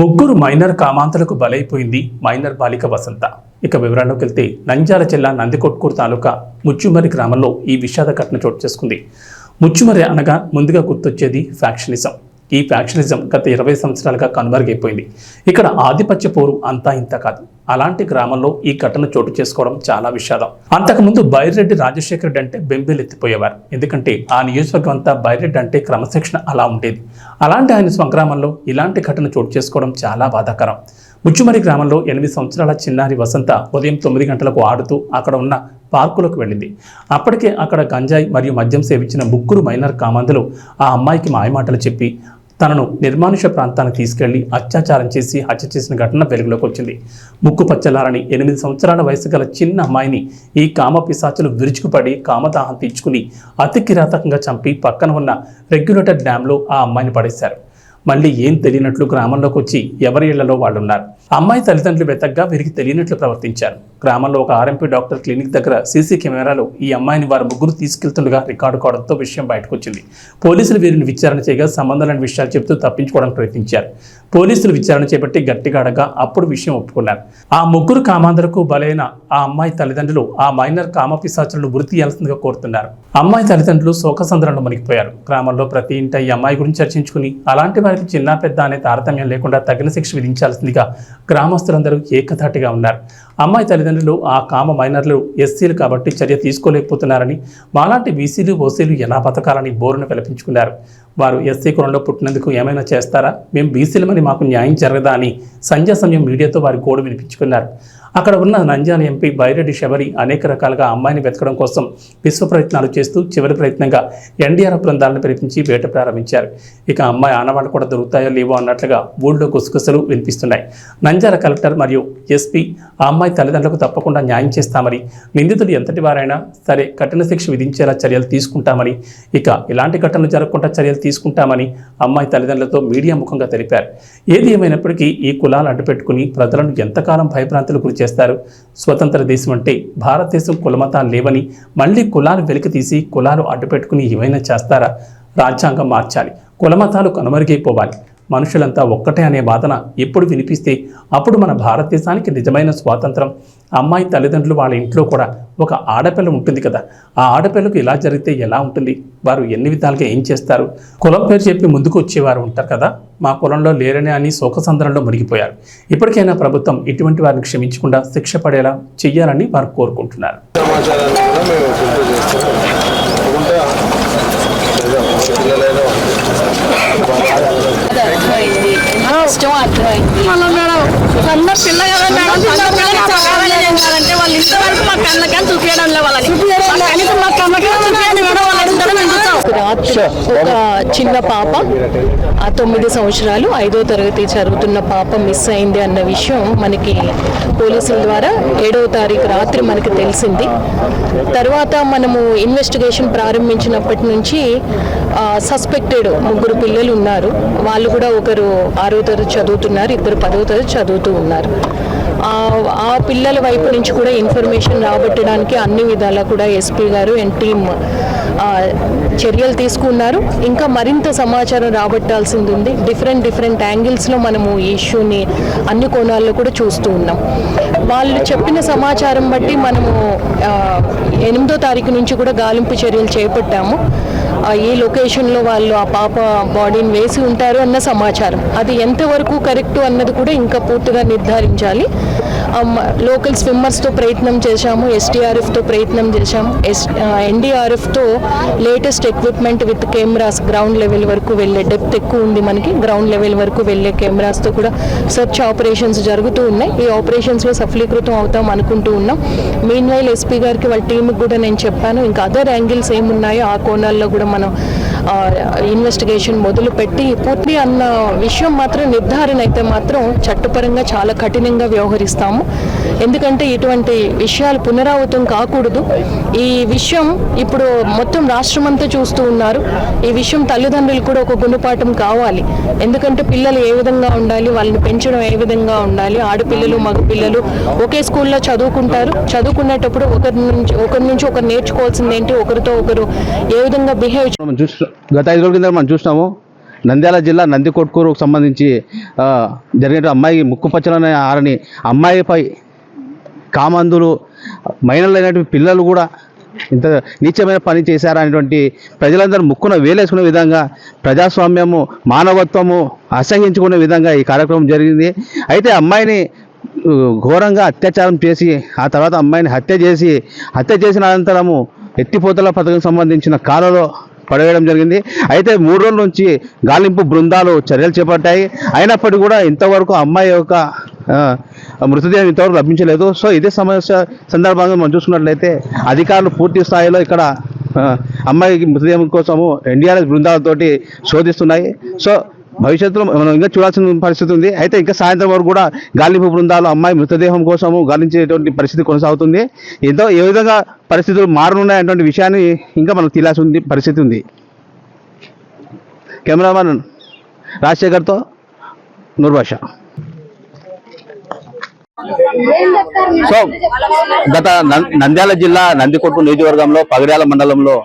ముగ్గురు minor కామాంతలకు బలైపోయింది minor బాలిక వసంత. ఇక వివరాల్లోకి వెళ్తే నంద్యాల జిల్లా నందికొట్కూరు తాలూకా ముచ్చుమరి గ్రామంలో ఈ విషాద ఘటన చోటు చేసుకుంది. ముచ్చుమరి అనగా ముందుగా గుర్తొచ్చేది ఫ్యాక్షనిజం. ఈ ఫ్యాక్షనిజం గత ఇరవై సంవత్సరాలుగా కనుమరుగైపోయింది. ఇక్కడ ఆధిపత్య పోరు అంతా ఇంత కాదు. అలాంటి గ్రామంలో ఈ ఘటన చోటు చేసుకోవడం చాలా విషాదం. అంతకుముందు బైరెడ్డి రాజశేఖర్ రెడ్డి అంటే బెంబేలెత్తిపోయేవారు ఎందుకంటే ఆ నియోజకవర్గం అంతా బైరెడ్డి అంటే క్రమశిక్షణ అలా ఉండేది. అలాంటి ఆయన స్వగ్రామంలో ఇలాంటి ఘటన చోటు చేసుకోవడం చాలా బాధాకరం. ముచ్చుమరి గ్రామంలో ఎనిమిది సంవత్సరాల చిన్నారి వసంత ఉదయం తొమ్మిది గంటలకు ఆడుతూ అక్కడ ఉన్న పార్కులకు వెళ్ళింది. అప్పటికే అక్కడ గంజాయి మరియు మద్యం సేవించిన ముగ్గురు మైనర్ కామందులు ఆ అమ్మాయికి మాయమాటలు చెప్పి తనను నిర్మానుష ప్రాంతానికి తీసుకెళ్ళి అత్యాచారం చేసి హత్య చేసిన ఘటన వెలుగులోకి వచ్చింది. ముక్కు పచ్చలారని ఎనిమిది సంవత్సరాల వయసు గల చిన్న అమ్మాయిని ఈ కామ పిశాచులు విరుచుకుపడి కామదాహం తీర్చుకుని అతి కిరాతకంగా చంపి పక్కన ఉన్న రెగ్యులేటర్ డ్యాంలో ఆ అమ్మాయిని పడేశారు. మళ్ళీ ఏం తెలియనట్లు గ్రామంలోకి వచ్చి ఎవరి ఇళ్ళలో వాళ్ళు ఉన్నారు అమ్మాయి తల్లిదండ్రులు వెతగ్గా వీరికి తెలియనట్లు ప్రవర్తించారు. గ్రామంలో ఒక ఆర్ఎంపీ డాక్టర్ క్లినిక్ దగ్గర సీసీ కెమెరాలో ఈ అమ్మాయిని వారు ముగ్గురు తీసుకెళ్తుండగా రికార్డు కావడంతో విషయం బయటకొచ్చింది పోలీసులు వీరిని విచారణ చేయగా సంబంధం లేని విషయాలు చెబుతూ తప్పించుకోవడానికి ప్రయత్నించారు. పోలీసులు విచారణ చేపట్టి గట్టిగా అడగా అప్పుడు విషయం ఒప్పుకున్నారు. ఆ ముగ్గురు కామాంధరకు బలైన ఆ అమ్మాయి తల్లిదండ్రులు ఆ మైనర్ కామపిశాచులను మృతి వృత్తి చేయాల్సిందిగా కోరుతున్నారు. అమ్మాయి తల్లిదండ్రులు శోకసంద్రంలో మునిగిపోయారు. గ్రామంలో ప్రతి ఇంట ఈ అమ్మాయి గురించి చర్చించుకుని అలాంటి వారికి చిన్న పెద్ద అనే తారతమ్యం లేకుండా తగిన శిక్ష విధించాల్సిందిగా గ్రామస్తులందరూ ఏకధాటిగా ఉన్నారు. అమ్మాయి తల్లిదండ్రులు ఆ కామ మైనర్లు ఎస్సీలు కాబట్టి చర్య తీసుకోలేకపోతున్నారని మాలాంటి బీసీలు ఓసీలు ఎలా బతకాలని బోరును పిలిపించుకున్నారు వారు ఎస్సీ కులంలో పుట్టినందుకు ఏమైనా చేస్తారా? మేము బీసీలమని మాకు న్యాయం జరగదా అని సంధ్యా సమయం మీడియాతో వారి గోడు వినిపించుకున్నారు. అక్కడ ఉన్న నంజాల ఎంపీ బైరెడ్డి శబరి అనేక రకాలుగా అమ్మాయిని వెతకడం కోసం విశ్వ ప్రయత్నాలు చేస్తూ చివరి ప్రయత్నంగా ఎన్డీఆర్ఎఫ్ బృందాలను పిలిపించి వేట ప్రారంభించారు. ఇక అమ్మాయి ఆనవాళ్ళు కూడా దొరుకుతాయో లేవో అన్నట్లుగా ఊళ్ళో గుసగుసలు వినిపిస్తున్నాయి. నంజాల కలెక్టర్ మరియు ఎస్పీ ఆ అమ్మాయి తల్లిదండ్రులకు తప్పకుండా న్యాయం చేస్తామని నిందితుడు ఎంతటి వారైనా సరే కఠిన శిక్ష విధించేలా చర్యలు తీసుకుంటామని ఇక ఇలాంటి ఘటనలు జరగకుండా చర్యలు తీసుకుంటామని అమ్మాయి తల్లిదండ్రులతో మీడియా ముఖంగా తెలిపారు. ఏది ఏమైనప్పటికీ ఈ కులాలు అడ్డుపెట్టుకుని ప్రజలను ఎంతకాలం భయభ్రాంతులు గురి చేస్తారు. స్వతంత్ర దేశం అంటే భారతదేశం కులమతాలు లేవని మళ్ళీ కులాలు వెలికి తీసి కులాలు అడ్డుపెట్టుకుని ఏమైనా చేస్తారా? రాజ్యాంగం మార్చాలి. కులమతాలు కనుమరుగైపోవాలి. మనుషులంతా ఒక్కటే అనే వాదన ఎప్పుడు వినిపిస్తే అప్పుడు మన భారతదేశానికి నిజమైన స్వాతంత్రం. అమ్మాయి తల్లిదండ్రులు వాళ్ళ ఇంట్లో కూడా ఒక ఆడపిల్ల ఉంటుంది కదా ఆ ఆడపిల్లకు ఇలా జరిగితే ఎలా ఉంటుంది? వారు ఎన్ని విధాలుగా ఏం చేస్తారు? కులం పేరు చెప్పి ముందుకు వచ్చేవారు ఉంటారు కదా మా కులంలో లేరనే అని శోకసంద్రంలో మునిగిపోయారు. ఇప్పటికైనా ప్రభుత్వం ఇటువంటి వారిని క్షమించకుండా శిక్ష పడేలా చెయ్యాలని వారు కోరుకుంటున్నారు సమాచారాన్ని కూడా మేము గుర్తు చేస్తాం తప్పకుండా చేద్దాం. పిల్లలైనా అర్థమైంది ఇష్టం అర్థమైంది. మనం మేడం పిల్ల కదా మేడం వాళ్ళు ఇంతవరకు మా కళ్ళకని చూపించడం లే వాళ్ళని. కనీసం మా కళ్ళకని చూపించండి మేడం వాళ్ళు అడుగుతారో మేము చూస్తాం రాత్రి ఒక చిన్న పాప ఆ తొమ్మిది సంవత్సరాలు ఐదో తరగతి చదువుతున్న పాప మిస్ అయింది అన్న విషయం మనకి పోలీసుల ద్వారా ఏడవ తారీఖు రాత్రి మనకి తెలిసింది. తర్వాత మనము ఇన్వెస్టిగేషన్ ప్రారంభించినప్పటి నుంచి సస్పెక్టెడ్ ముగ్గురు పిల్లలు ఉన్నారు. వాళ్ళు కూడా ఒకరు ఆరో తరగతి చదువుతున్నారు ఇద్దరు పదవ తరగతి చదువుతూ ఉన్నారు. ఆ- పిల్లల వైపు నుంచి కూడా ఇన్ఫర్మేషన్ రాబట్టడానికి అన్ని విధాలా కూడా ఎస్పీ గారు అండ్ టీమ్ చర్యలు తీసుకున్నారు. ఇంకా మరింత సమాచారం రాబట్టాల్సింది ఉంది డిఫరెంట్ డిఫరెంట్ యాంగిల్స్లో మనము ఈ ఇష్యూని అన్ని కోణాల్లో కూడా చూస్తూ ఉన్నాం. వాళ్ళు చెప్పిన సమాచారం బట్టి మనము ఎనిమిదో తారీఖు నుంచి కూడా గాలింపు చర్యలు చేపట్టాము. ఏ ఈ లొకేషన్లో వాళ్ళు ఆ పాప బాడీని వేసి ఉంటారు అన్న సమాచారం. అది ఎంతవరకు కరెక్ట్ అన్నది కూడా ఇంకా పూర్తిగా నిర్ధారించాలి. లోకల్ స్విమ్మర్స్తో ప్రయత్నం చేశాము ఎస్టీఆర్ఎఫ్తో ప్రయత్నం చేశాము. ఎస్ ఎన్డీఆర్ఎఫ్తో latest equipment with cameras ground level వరకు వెళ్ళే డెప్త్ ఎక్కువ ఉంది మనకి. గ్రౌండ్ లెవెల్ వరకు వెళ్ళే కెమెరాస్తో కూడా సెర్చ్ ఆపరేషన్స్ జరుగుతూ ఉన్నాయి. ఈ ఆపరేషన్స్లో సఫలీకృతం అవుతాం అనుకుంటూ ఉన్నాం. మెయిన్ వైల్ ఎస్పీ గారికి వాళ్ళ టీంకి కూడా నేను చెప్పాను ఇంకా అదర్ యాంగిల్స్ ఏమున్నాయో ఆ కోణాల్లో కూడా మనం ఇన్వెస్టిగేషన్ మొదలుపెట్టి పూర్తి అన్న విషయం మాత్రం నిర్ధారణ అయితే మాత్రం చట్టపరంగా చాలా కఠినంగా వ్యవహరిస్తాము. ఎందుకంటే ఇటువంటి విషయాలు పునరావృతం కాకూడదు. ఈ విషయం ఇప్పుడు మొత్తం రాష్ట్రం అంతా చూస్తూ ఉన్నారు. ఈ విషయం తల్లిదండ్రులు కూడా ఒక గుణపాఠం కావాలి. ఎందుకంటే పిల్లలు ఏ విధంగా ఉండాలి వాళ్ళని పెంచడం ఏ విధంగా ఉండాలి ఆడపిల్లలు మగపిల్లలు ఒకే స్కూల్లో చదువుకుంటారు. చదువుకునేటప్పుడు ఒకరి నుంచి ఒకరి నుంచి ఒకరు నేర్చుకోవాల్సింది ఏంటి ఒకరితో ఒకరు ఏ విధంగా బిహేవ్ మనం గత ఐదు రోజుల కింద మనం చూసినాము నంద్యాల జిల్లా నందికొట్కూరుకు సంబంధించి జరిగిన అమ్మాయి ముక్కు పచ్చలనే ఆరని అమ్మాయిపై కామందులు మైనర్లు అయినటువంటి పిల్లలు కూడా ఇంత నీచమైన పని చేశారా అనేటువంటి ప్రజలందరూ ముక్కున వేలేసుకునే విధంగా ప్రజాస్వామ్యము మానవత్వము అసహించుకునే విధంగా ఈ కార్యక్రమం జరిగింది. అయితే అమ్మాయిని ఘోరంగా అత్యాచారం చేసి ఆ తర్వాత అమ్మాయిని హత్య చేసి హత్య చేసిన అనంతరము ఎత్తిపోతల పథకం సంబంధించిన కాలలో పడవేయడం జరిగింది. అయితే మూడు రోజుల నుంచి గాలింపు బృందాలు చర్యలు చేపట్టాయి. అయినప్పటికీ కూడా ఇంతవరకు అమ్మాయి యొక్క మృతదేహం ఇంతవరకు లభించలేదు. సో ఇదే సమస్య సందర్భంగా మనం చూసుకున్నట్లయితే అధికారులు పూర్తి స్థాయిలో ఇక్కడ అమ్మాయికి మృతదేహం కోసము ఎన్డీఆర్ఎస్ బృందాలతోటి శోధిస్తున్నాయి. సో భవిష్యత్తులో మనం ఇంకా చూడాల్సిన పరిస్థితి ఉంది. అయితే ఇంకా సాయంత్రం వరకు కూడా గాలింపు బృందాలు అమ్మాయి మృతదేహం కోసము గాలించేటువంటి పరిస్థితి కొనసాగుతుంది. ఎంతో ఏ విధంగా పరిస్థితులు మారనున్నాయటువంటి విషయాన్ని ఇంకా మనం తీలాల్సి ఉంది పరిస్థితి ఉంది. కెమెరామెన్ రాజశేఖర్తో నూర్భాష. సో గత నంద్యాల జిల్లా నందికొట్టు నియోజకవర్గంలో పగడ్యాల మండలంలో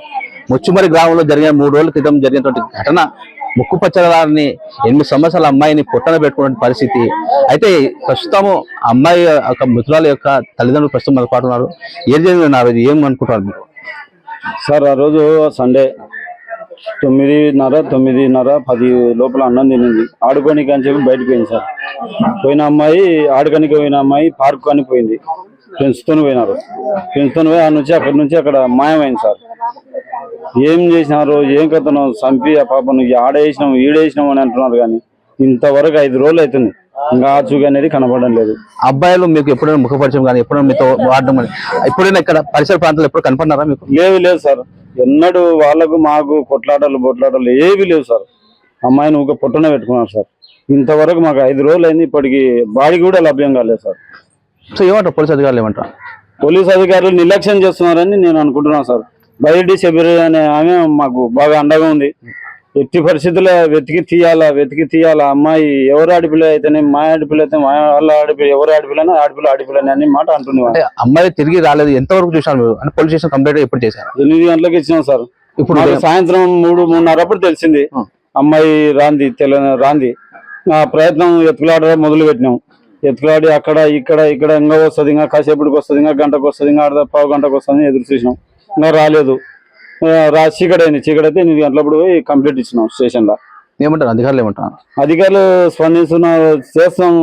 ముచ్చుమరి గ్రామంలో జరిగిన మూడు రోజుల క్రితం జరిగినటువంటి ఘటన ముక్కు పచ్చలారిని ఎనిమిది సంవత్సరాల అమ్మాయిని పొట్టన పెట్టుకున్న పరిస్థితి. అయితే ప్రస్తుతము అమ్మాయి యొక్క మృతురాల యొక్క తల్లిదండ్రులు ప్రస్తుతం మన పాటు ఉన్నారు. ఏం జరిగింది ఆ రోజు? ఏం అనుకుంటున్నారు మీరు? సార్ ఆ రోజు సండే తొమ్మిదిన్నర తొమ్మిదిన్నర పది లోపల అన్నం తినింది. ఆడుకోనికి అని చెప్పి బయటకు పోయింది సార్. పోయిన అమ్మాయి ఆడుకోనికి పోయిన అమ్మాయి పార్క్ అని పోయింది. ఫ్రెండ్స్తో పోయినారు. ఫ్రెండ్స్తో పోయి ఆ నుంచి అక్కడి నుంచి అక్కడ మాయమైంది సార్. ఏం చేసినారు ఏం కథను చంపి ఆ పాపను ఆడేసినాం ఈడేసినాం అని అంటున్నారు కానీ ఇంతవరకు ఐదు రోజులు అవుతుంది ఇంకా ఆచూగా అనేది కనపడడం లేదు. అబ్బాయిలు మీకు ఎప్పుడైనా ముఖపరిచయం కానీ ఎప్పుడైనా మీతో వాడడం కానీ ఎప్పుడైనా ఇక్కడ పరిసర ప్రాంతాలు ఎప్పుడు కనపడినారా మీకు? లేవు లేదు సార్. ఎన్నడూ వాళ్ళకు మాకు కొట్లాటలు బొట్లాటలు ఏవి లేవు సార్. అమ్మాయిని ఒక పొట్టన పెట్టుకున్నారు సార్. ఇంతవరకు మాకు ఐదు రోజులు అయింది ఇప్పటికి బాడీ కూడా లభ్యం కాలేదు సార్. సో ఏమంటారు? పోలీస్ అధికారులు ఏమంటారు? పోలీస్ అధికారులు నిర్లక్ష్యం చేస్తున్నారని నేను అనుకుంటున్నాను సార్. బయటి శబరి అనే ఆమె మాకు బాగా అండగా ఉంది. ఎట్టి పరిస్థితుల్లో వెతికి తీయాలా వెతికి తీయాలా? అమ్మాయి ఎవరు ఆడపిల్ల అయితేనే మా ఆడపిల్ల అయితే మా వాళ్ళ ఆడపిల్ల ఎవరు ఆడపిల్లనే ఆడపిల్ల ఆడపిల్లని అని మాట అంటున్నాను అంటే అమ్మాయి తిరిగి రాలేదు. ఎంతవరకు చూసారు మీరు? అంటే పోలీస్ స్టేషన్ కంప్లైంట్ ఎప్పుడు చేశారు? ఎనిమిది గంటలకు ఇచ్చినాం సార్. ఇప్పుడు సాయంత్రం మూడు మూడున్నర అప్పుడు తెలిసింది. అమ్మాయి రాంది తెల రాంది. ఆ ప్రయత్నం ఎత్తుకులాడ మొదలు పెట్టినాం ఎత్తుకులాడి అక్కడ ఇక్కడ ఇక్కడ ఇంకా వస్తుంది ఇంకా కాసేపటికి వస్తుంది ఇంకా గంటకు వస్తుంది ఇంకా అర్ధ పావు గంటకు వస్తుంది ఎదురు చూసినాం. ఇంకా రాలేదు. రా చీకటి అయితే ఎనిమిది గంటలప్పుడు పోయి కంప్లీట్ ఇచ్చినాం స్టేషన్లో ఏమంటారు? అధికారులు ఏమంటారు? అధికారులు స్పందిస్తున్నారు చేస్తాం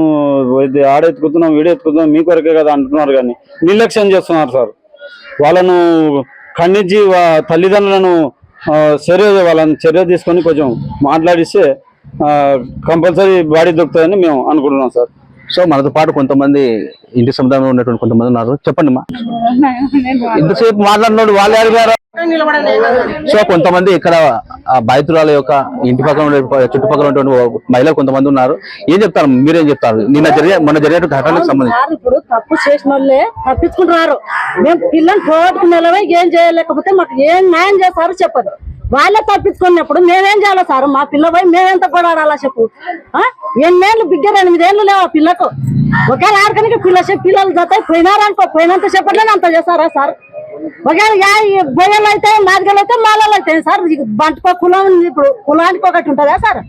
ఇది ఆడ ఎత్తుకుతున్నాం వీడియో ఎత్తుకుతున్నాం మీ కొరకే కదా అంటున్నారు కానీ నిర్లక్ష్యం చేస్తున్నారు సార్. వాళ్ళను ఖండించి తల్లిదండ్రులను చర్య వాళ్ళని చర్య తీసుకొని కొంచెం మాట్లాడిస్తే కంపల్సరీ బాడీ దొరుకుతుందని మేము అనుకుంటున్నాం సార్. సో మనతో పాటు కొంతమంది ఇంటి సముదాయంలో ఉన్నటువంటి కొంతమంది ఉన్నారు. చెప్పండి మా. ఇంతసేపు మాట్లాడినోడు వాళ్ళు అడిగారు. సో కొంతమంది ఇక్కడ ఆ బాధితురాల యొక్క ఇంటి పక్కన చుట్టుపక్కల ఉన్నటువంటి మహిళలు కొంతమంది ఉన్నారు. ఏం చెప్తారు? మీరేం చెప్తారు? నిన్న జరిగే మొన్న జరిగే ఘటనకు సంబంధించి. ఇప్పుడు తప్పు చేసిన వాళ్ళే తప్పించుకుంటున్నారు. మేము పిల్లలు పోగొట్టుకునే ఏం చేయలేకపోతే మాకు ఏం న్యాయం చేస్తారు చెప్పదు. వాళ్ళే తప్పించుకున్నప్పుడు మేమేం చేయాలి సార్? మా పిల్ల పోయి మేమెంత పోరాడాలా చెప్పు? ఎన్నేళ్ళు బిగ్గర ఎనిమిదేళ్ళు లేవు ఆ పిల్లకు. ఒకేలా ఆడకనికి పిల్ల చెప్పి పిల్లలు జత పోయినారనుకో పోయినంత చెప్పట్లేదు అంత చేస్తారా సార్? ఒకవేళ బొయ్యలు అయితే మాదిగలు అయితే మాలలు అయితే సార్? బంటుకో కులం ఇప్పుడు కులానికి ఒకటి ఉంటుందా సార్?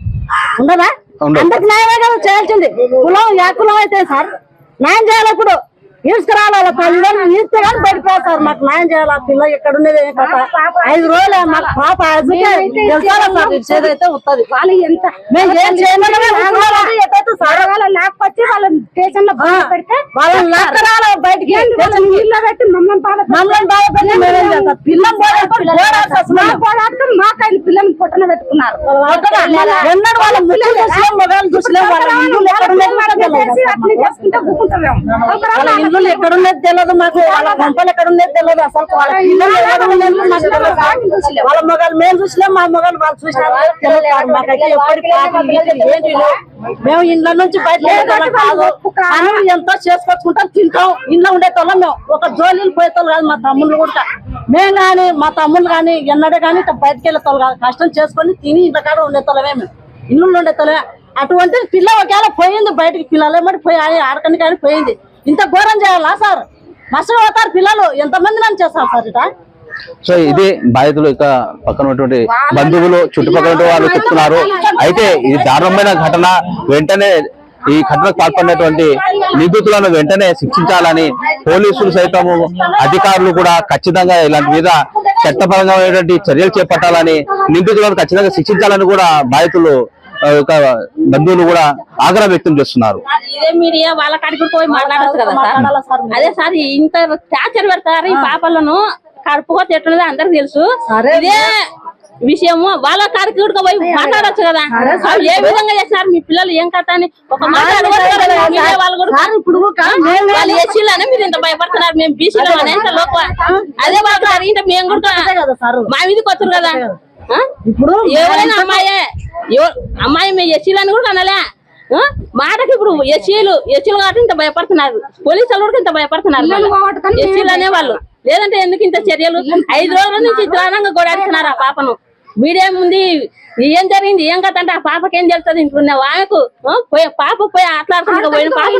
ఉండదా? ఉండదు. అందరికి న్యాయమే కదా చేయాల్సింది. కులం యా కులం అయితే సార్? న్యాయం చేయాలి ఇప్పుడు. ఈసుకురావాలి వాళ్ళ తల్లిదండ్రులు రాదు సార్. మాకు న్యాయం చేయాలి. ఆ పిల్ల ఎక్కడ ఉండేది ఏం కథ? ఐదు రోజులు. మాకు పాప అందుకే తెలుసాలా సార్. ఇది చేదైతే వస్తుంది వాళ్ళు ఎంత మేము ఏం సార్ వాళ్ళ లేకపోతే వాళ్ళ స్టేషన్లో పెడితే వాళ్ళని లాక్కరాలి బయటికి. ఇల్లు పెట్టి మమ్మల్ని బాధ మమ్మల్ని బాధ పెట్టి మేమేం చేస్తాం? పిల్లని పోరాడుకొని మాకైనా పిల్లని పొట్టన పెట్టుకున్నారు. ఎన్నడూ వాళ్ళ ముళ్ళు చూసలేం మొబైల్ చూసలేం వాళ్ళ ఇల్లు ఎక్కడ వాళ్ళ ఇల్లు ఎక్కడ ఉన్నది తెలియదు మాకు. వాళ్ళ గంపలు ఎక్కడ ఉన్నది తెలియదు అసలు. వాళ్ళ పిల్లలు. వాళ్ళ మొగలు మేము చూసలేం మా మొగలు వాళ్ళు తెలియదు సార్. మాకైతే ఎప్పటికీ ఏంటి. మేము ఇళ్ళ నుంచి బయట ఎంతో చేసుకొచ్చుకుంటాం తింటాం. ఇళ్ళ ఉండేటోళ్ళం మేము. ఒక జోలీలు పోయేటోళ్ళు కాదు మా తమ్ముళ్ళు కూడా. మేము కానీ మా తమ్ముళ్ళు కానీ ఎన్నడే కానీ ఇట్లా బయటకు వెళ్ళేటోళ్ళు కాదు. కష్టం చేసుకొని తిని ఇంత కాడ ఉండేటోళ్ళమే మేము. ఇల్లు ఉండేటోళ్ళమే అటువంటి పిల్ల ఒకవేళ పోయింది బయటికి పిల్లలు ఏమటి పోయి ఆడకని కానీ పోయింది. ఇంత ఘోరం చేయాలా సార్? మస్తు పోతారు పిల్లలు. ఎంతమంది నన్ను చేస్తారు సార్ ఇట సో ఇది బాధితులు ఇక పక్కన ఉన్నటువంటి బంధువులు చుట్టుపక్కల వాళ్ళు చెప్తున్నారు. అయితే ఇది దారుణమైన ఘటన. వెంటనే ఈ ఘటనకు పాల్పడినటువంటి నిందితులను వెంటనే శిక్షించాలని పోలీసులు సైతం అధికారులు కూడా ఖచ్చితంగా ఇలాంటి మీద చట్టపరమైనటువంటి చర్యలు చేపట్టాలని నిందితులను ఖచ్చితంగా శిక్షించాలని కూడా బాధితులు యొక్క బంధువులు కూడా ఆగ్రహం వ్యక్తం చేస్తున్నారు. ఇదే మీడియా వాళ్ళ కాడికి పోయి మాట్లాడచ్చు కదా సార్? అదే సార్ ఇంత టార్చర్ పెడతారు ఈ పాపలను కడుపుకోతే ఎట్లున్నదో అందరికి తెలుసు. ఇదే విషయము వాళ్ళ కాడికి కూడా పోయి మాట్లాడొచ్చు కదా? వాళ్ళు ఏ విధంగా చేసినారు మీ పిల్లలు ఏం కథ అని ఒక మాట వాళ్ళు కూడా? ఇప్పుడు వాళ్ళు ఎస్సీలోనే మీరు ఇంత భయపడుతున్నారు మేము బీసీలో ఎంత లోప అదే వాళ్ళకి జరిగింటే మేము కూడా కదా సార్. మా మీదకి వచ్చారు కదా? ఇప్పుడు ఎవరైనా అమ్మాయే అమ్మాయి మీ ఎస్సీలని కూడా అనలే? మాటకి ఇప్పుడు ఎస్సీలు ఎస్సీలు కాబట్టి ఇంత భయపడుతున్నారు. పోలీసులు కూడా ఇంత భయపడుతున్నారు ఎస్సీలు అనే వాళ్ళు. లేదంటే ఎందుకు ఇంత చర్యలు? ఐదు రోజుల నుంచి దారుణంగా గోడాడుతున్నారు ఆ పాపను. మీడియా ఉంది ఏం జరిగింది? ఏం కథ అంటే ఆ పాపకి ఏం తెలుస్తుంది? ఇంట్లో ఆమెకు పాప పోయి ఆటలాడుతుంది పోయిన పాప